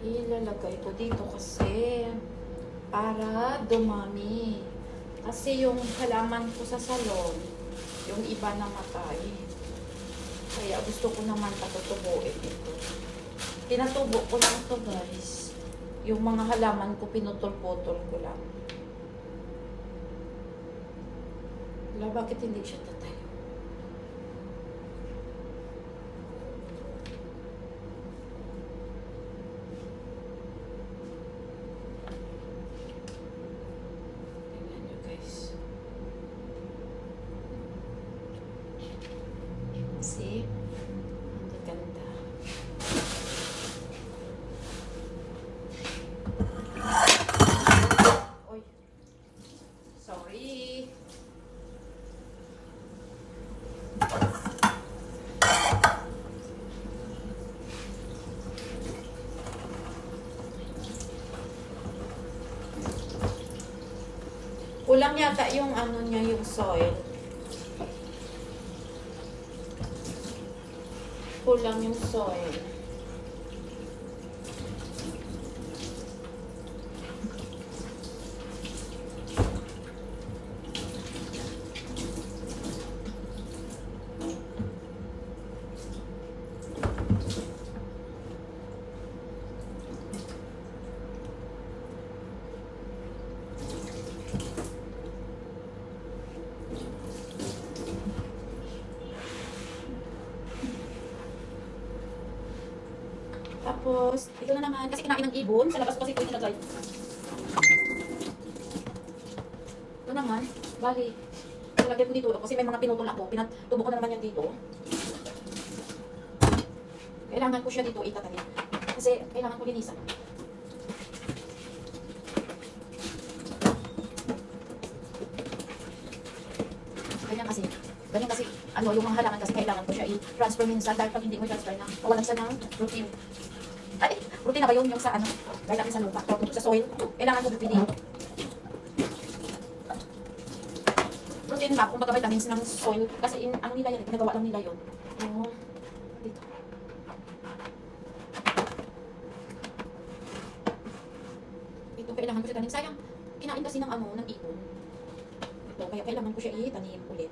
Ilalagay ko dito kasi para dumami. Kasi yung halaman ko sa salon, yung iba namatay. Kaya gusto ko naman patutubuin ito. Tinatubo ko lang to guys. Yung mga halaman ko, pinutol-putol ko lang. Wala, bakit hindi siya tatayo? Tingnan nyo guys. See? Ang ganda. Oy. Sorry. Kulang yata yung ano niya, yung soil. Kulang yung soil. Tapos, ito na naman, kasi kinain ng ibon, sa labas ko kasi ito yung nilagay. Ito naman, bali, nilagay ko dito, kasi may mga pinutol ako, pinatubo ko na naman yan dito. Kailangan ko siya dito itatanim. Kasi kailangan ko linisan. Ganyan kasi, ganyan kasi, ano, yung mga halaman kasi kailangan ko siya i-transfer minsan dahil pag hindi mo transfer na, mawalan siya ng routine. Ay, routine na ba yun yung sa ano, natin sa lupa, o sa soil, kailangan ko bipiliin. Routine ba, kung baga vitamins ng soil, kasi in, ano nila yan, ginagawa lang nila yun. Yung, dito. Ito, kailangan ko siya tanim. Sayang, kinain kasi ng ano, ng ibon. Ito, kaya kailangan ko siya itanim ulit.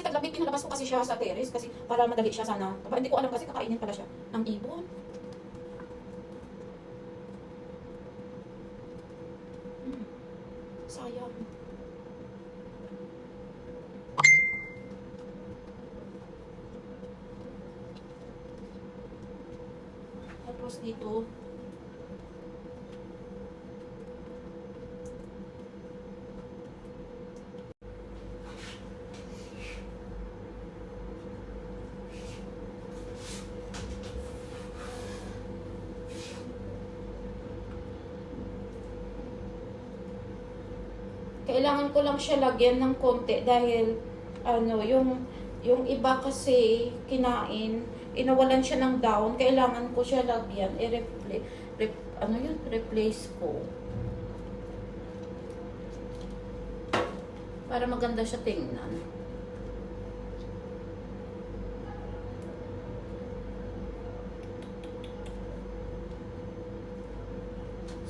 Kasi taglabing pinalabas ko kasi siya sa terrace kasi para madali siya sana. Kapag hindi ko alam kasi kakainin pala siya ng ibon. Hmm. Sayang. Tapos dito, kailangan ko lang siya lagyan ng konti dahil ano, yung yung iba kasi kinain, inawalan siya ng down, kailangan ko siya lagyan, i-replace, rep, ano yun, replace ko. Para maganda siya tingnan.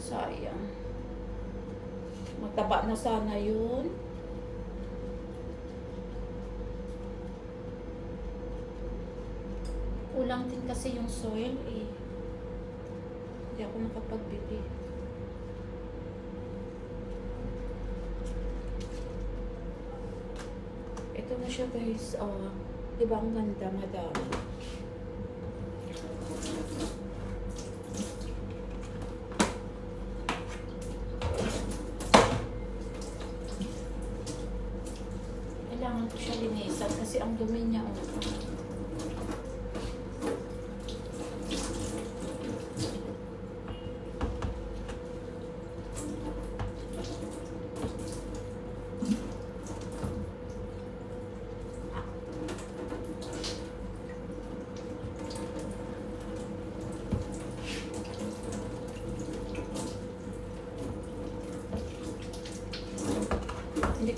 Sayang. Mataba na sana yun. Kulang din kasi yung soil eh. Hindi ako nakapagbili. Ito na siya guys. Oh, di ba ang ganda, madami. kailangan ko siya linisan kasi ang dumi niya. Oh.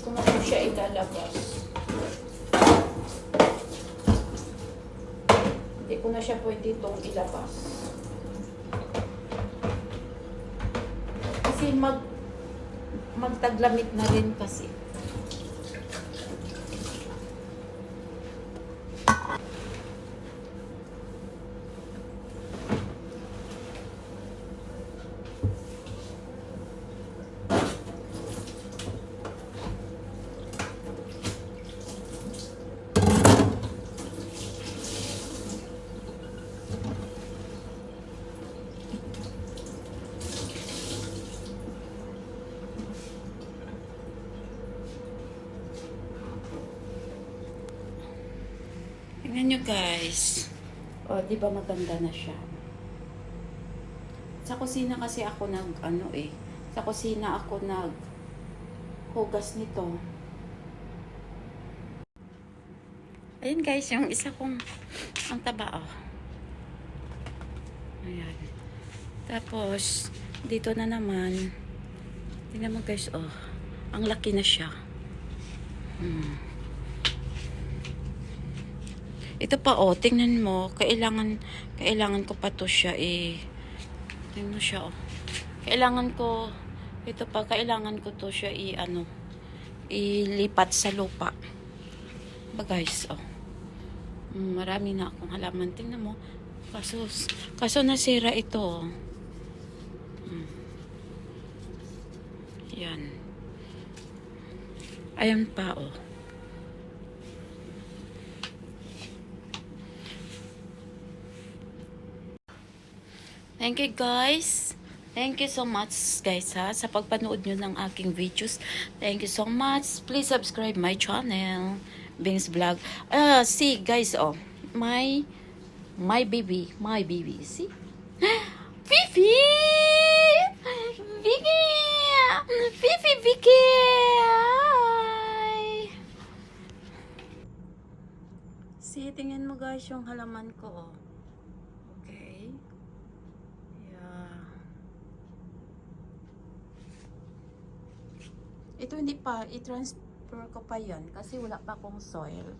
ko na siya ilalabas. Hindi ko na siya pwede itong ilabas. Kasi mag magtaglamit na rin kasi. Tingnan nyo guys. O, di ba maganda na siya? Sa kusina kasi ako nag, ano eh. Sa kusina ako nag hugas nito. Ayan guys, yung isa kong ang taba oh. Ayan. Tapos, dito na naman. Tingnan mo guys, oh. Ang laki na siya. Hmm. Ito pa oh, tingnan mo, kailangan kailangan ko pa to siya eh. Tingnan mo siya oh. Kailangan ko ito pa kailangan ko to siya i ano ilipat sa lupa. Ba guys, oh. Mm, marami na akong halaman. Tingnan mo. Kaso, kaso nasira ito. oh. Mm. Yan. Ayan pa, oh. Thank you guys. Thank you so much guys ha sa pagpanood nyo ng aking videos. Thank you so much. Please subscribe my channel. Bing's Vlog. Ah, see guys oh. My my baby, my baby. See? Fifi! Vicky! Fifi Vicky! Hi! See, tingnan mo guys yung halaman ko oh. Hindi pa, i-transfer ko pa yan kasi wala pa akong soil.